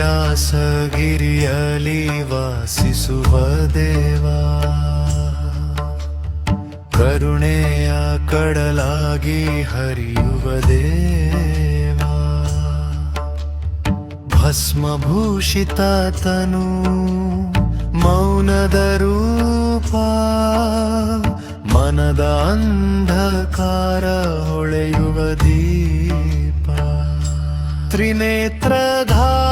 ಕೈಲಾಸಗಿರಿಯಲಿ ವಾಸಿಸುವ ದೇವಾ. ಕರುಣೆಯ ಕಡಲಾಗಿ ಹರಿಯುವ ದೇವಾ. ಭಸ್ಮಭೂಷಿತ ತನು ಮೌನದ ರೂಪ. ಮನದ ಅಂಧಕಾರ ಹೊಳೆಯುವ ದೀಪ. ತ್ರಿನೇತ್ರಧಾರಿ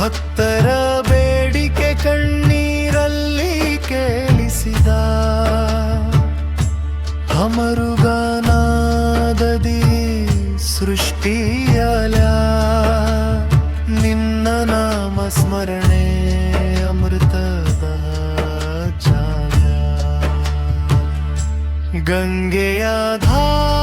ಭಕ್ತರ ಬೇಡಿಕೆ ಕಣ್ಣೀರಲ್ಲಿ ಕೇಳಿಸಿದ ಅಮರುಗಾನಾದದಿ ಸೃಷ್ಟಿಯಲ. ನಿನ್ನ ನಾಮ ಸ್ಮರಣೆ ಅಮೃತದ ಜಾಲ ಗಂಗೆಯ ಧಾರೆಯ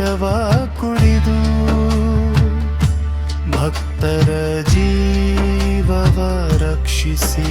ವಿಷವ ಕುಡಿದು ಭಕ್ತರ ಜೀವವ ರಕ್ಷಿಸಿ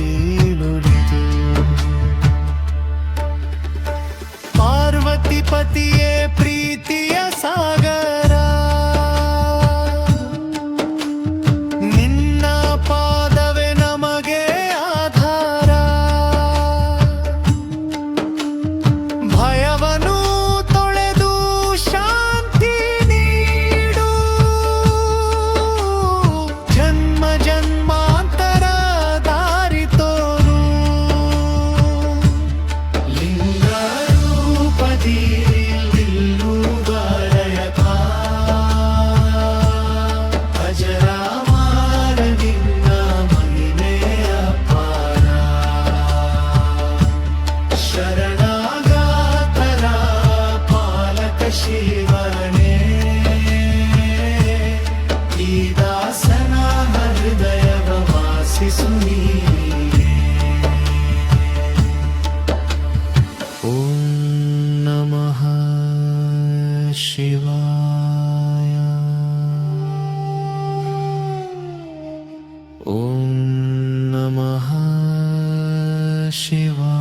शिवणेदासनागृदयभवासि सुं नमः शिवाया। ॐ नमः शिवाय।